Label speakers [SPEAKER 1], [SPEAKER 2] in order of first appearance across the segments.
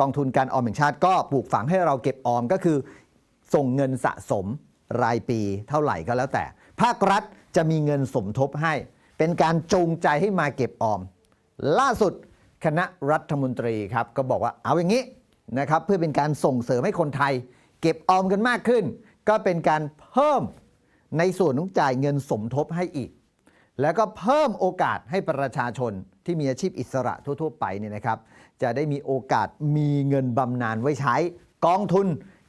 [SPEAKER 1] กองทุนการออมแห่งชาติก็ปลูกฝังให้เราเก็บออมก็คือ ส่งเงินสะสมรายปีเท่าไหร่ก็แล้วแต่ ภาครัฐจะมีเงินสมทบให้ เป็นการจูงใจให้มาเก็บออม ล่าสุดคณะรัฐมนตรีครับก็บอกว่าเอาอย่างนี้นะครับเพื่อเป็นการส่งเสริมให้คนไทย เก็บออมกันมากขึ้น ก็เป็นการเพิ่มในส่วนของจ่ายเงินสมทบให้อีก แล้วก็เพิ่มโอกาสให้ประชาชนที่มีอาชีพอิสระทั่ว ๆ ไปเนี่ยนะครับ จะได้มีโอกาสมีเงินบำนาญไว้ใช้ กองทุน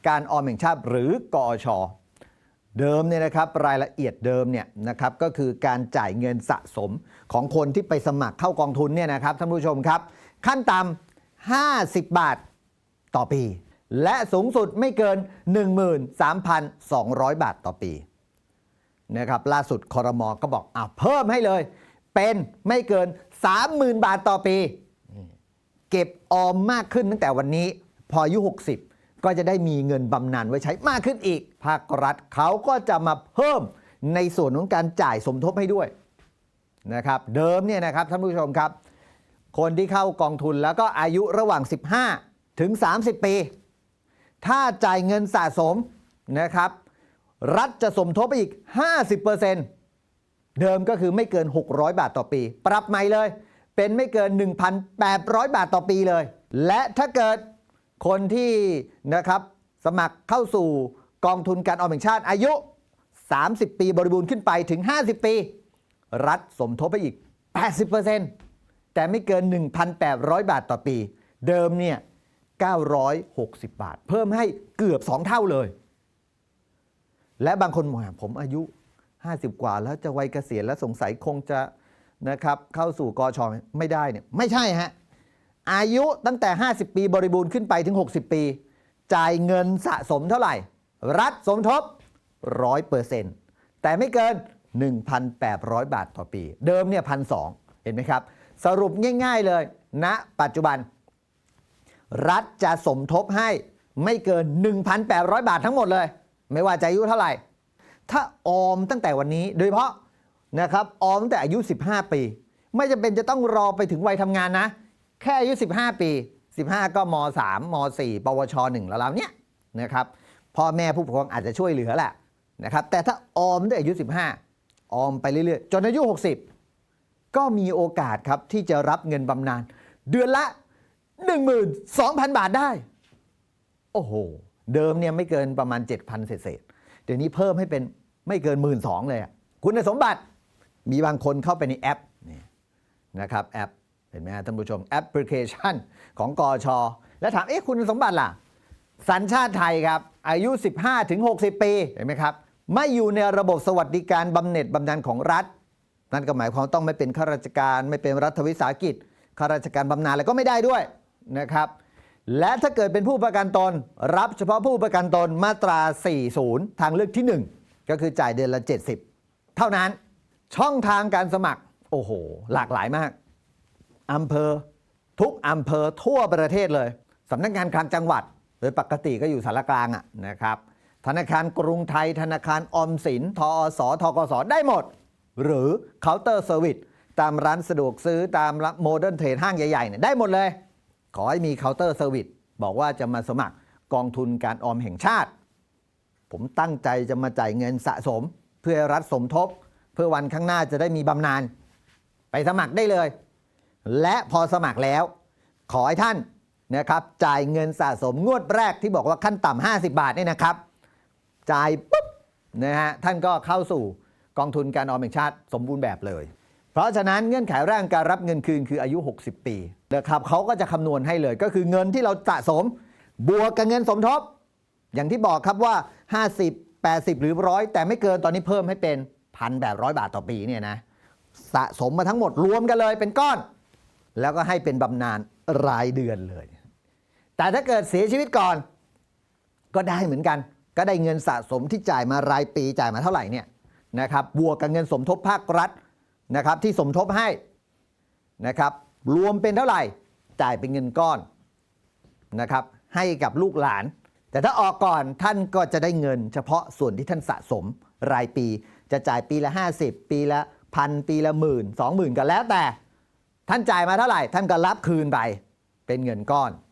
[SPEAKER 1] การออมแห่งชาติหรือกอชเดิมเนี่ยนะครับรายละเอียดเดิมเนี่ยนะครับก็คือการจ่ายเงินสะสมของคนที่ไปสมัครเข้ากองทุนเนี่ยนะครับท่านผู้ชมครับ ขั้นต่ำ50 บาทต่อปี และสูงสุดไม่เกิน 13,200 บาทต่อปี นะครับล่าสุดคอรมอก็บอกอะเพิ่มให้เลย เป็นไม่เกิน 30,000 บาทต่อปี เก็บออมมากขึ้นตั้งแต่วันนี้ พออายุ 60 ก็จะได้มีเงินบำนาญไว้ใช้มากขึ้นอีก ภาครัฐเขาก็จะมาเพิ่มในส่วนของการจ่ายสมทบให้ด้วยนะครับเดิมเนี่ยนะครับท่านผู้ชมครับ คนที่เข้ากองทุนแล้วก็อายุระหว่าง 15 ถึง 30 ปี ถ้าจ่ายเงินสะสมนะครับ รัฐจะสมทบไปอีก 50%เดิมก็คือไม่เกิน 600 บาทต่อปี ปรับใหม่เลย เป็นไม่เกิน 1,800 บาทต่อปีเลย และถ้าเกิดคนที่นะครับสมัครเข้าสู่กองทุนการออมแห่งชาติอายุ 30 ปีบริบูรณ์ขึ้นไปถึง 50 ปี รัฐสมทบไปอีก 80%แต่ไม่เกิน 1,800 บาทต่อปี เดิมเนี่ย960 บาท เพิ่มให้เกือบ 2 เท่าเลย และบางคนบอกผมอายุ 50 กว่าแล้วจะวัยเกษียณแล้วสงสัยคงจะนะครับเข้าสู่กอชอไม่ได้เนี่ยไม่ใช่ฮะอายุตั้งแต่ 50 ปีบริบูรณ์ขึ้นไปถึง 60 ปี จ่ายเงินสะสมเท่าไหร่ รัฐสมทบ 100%แต่ไม่เกิน 1,800 บาทต่อปี เดิมเนี่ยพันสเห็นไหมครับ สรุปง่ายๆเลยณปัจจุบัน รัฐจะสมทบให้ไม่เกิน 1,800 บาททั้งหมดเลย ไม่ว่าจะอายุเท่าไหร่ ถ้าออมตั้งแต่วันนี้ โดยเฉพาะนะครับออมตั้งแต่อายุ 15 ปี ไม่จำเป็นจะต้องรอไปถึงวัยทำงานนะ แค่อายุ 15 ปี 15 ก็ม 3ม4ปวช 1 แล้วแล้วเนี้ยนะครับพ่อแม่ผู้ปกครองอาจจะช่วยเหลือแหละนะครับแต่ถ้าออมตั้งแต่อายุ 15 ออมไปเรื่อยๆ จนอายุ 60 ก็มีโอกาสครับที่จะรับเงินบำนาญเดือนละ 12,000 บาทได้ โอ้โห เดิมเนี่ยไม่เกินประมาณ 7,000 เศษเดี๋ยวนี้เพิ่มให้เป็นไม่เกิน 1 2ื่นเลยคุณสมบัติมีบางคนเข้าไปในแอปนี่นะครับแอปเห็นไหมท่านผู้ชมแอปพลิเคชันของกอชแล้วถามเอ๊ะคุณสมบัติล่ะ สัญชาติไทยครับ อายุ 15 ถึง 60 ปี เห็นไหมครับ ไม่อยู่ในระบบสวัสดิการบำเหน็จบำนาญของรัฐ นั่นก็หมายความต้องไม่เป็นข้าราชการ ไม่เป็นรัฐวิสาหกิจข้าราชการบำนาญอะไรก็ไม่ได้ด้วยนะครับ และถ้าเกิดเป็นผู้ประกันตน รับเฉพาะผู้ประกันตนมาตรา 40 ทางเลือกที่ 1 ก็คือจ่ายเดือนละ 70 เท่านั้นช่องทางการสมัคร โอ้โห หลากหลายมากอำเภอ ทุกอำเภอทั่วประเทศเลยสำนักงานคลังจังหวัด โดยปกติก็อยู่สารกลางอะนะครับ ธนาคารกรุงไทย ธนาคารออมสินทอสทกสได้หมด หรือเคาน์เตอร์เซอร์วิสตามร้านสะดวกซื้อตามโมเดิร์นเทรดห้างใหญ่ๆเนี่ยได้หมดเลย ขอให้มีเคาน์เตอร์เซอร์วิสบอกว่าจะมาสมัครกองทุนการออมแห่งชาติ ผมตั้งใจจะมาจ่ายเงินสะสม เพื่อรัฐสมทบ เพื่อวันข้างหน้าจะได้มีบำนาญไปสมัครได้เลย และพอสมัครแล้ว ขอให้ท่านนะครับจ่ายเงินสะสมงวดแรกที่บอกว่าขั้นต่ำ50 บาทเนี่ยนะครับ จ่ายปุ๊บนะฮะท่านก็เข้าสู่กองทุนการออมแห่งชาติสมบูรณ์แบบเลย เพราะฉะนั้นเงื่อนไขแรกการรับเงินคืนคืออายุ 60 ปีนะครับเขาก็จะคำนวณให้เลยก็คือเงินที่เราสะสม บวกกับเงินสมทบ อย่างที่บอกครับว่า 50 80 หรือร้อยแต่ไม่เกินตอนนี้เพิ่มให้เป็นพันแบบร้อยบาทต่อปีเนี่ยนะสะสมมาทั้งหมดรวมกันเลยเป็นก้อน แล้วก็ให้เป็นบำนาญรายเดือนเลย แต่ถ้าเกิดเสียชีวิตก่อน ก็ได้เหมือนกัน ก็ได้เงินสะสมที่จ่ายมารายปีจ่ายมาเท่าไหร่เนี่ยนะครับบวกกับเงินสมทบภาครัฐ นะครับที่สมทบให้นะครับรวมเป็นเท่าไหร่ จ่ายเป็นเงินก้อนนะครับให้กับลูกหลาน แต่ถ้าออกก่อนท่านก็จะได้เงิน เฉพาะส่วนที่ท่านสะสมรายปี จะจ่ายปีละ 50 ปีละพันปีละหมื่นสองหมื่นก็แล้วแต่ ท่านจ่ายมาเท่าไหร่ ท่านก็รับคืนไปเป็นเงินก้อน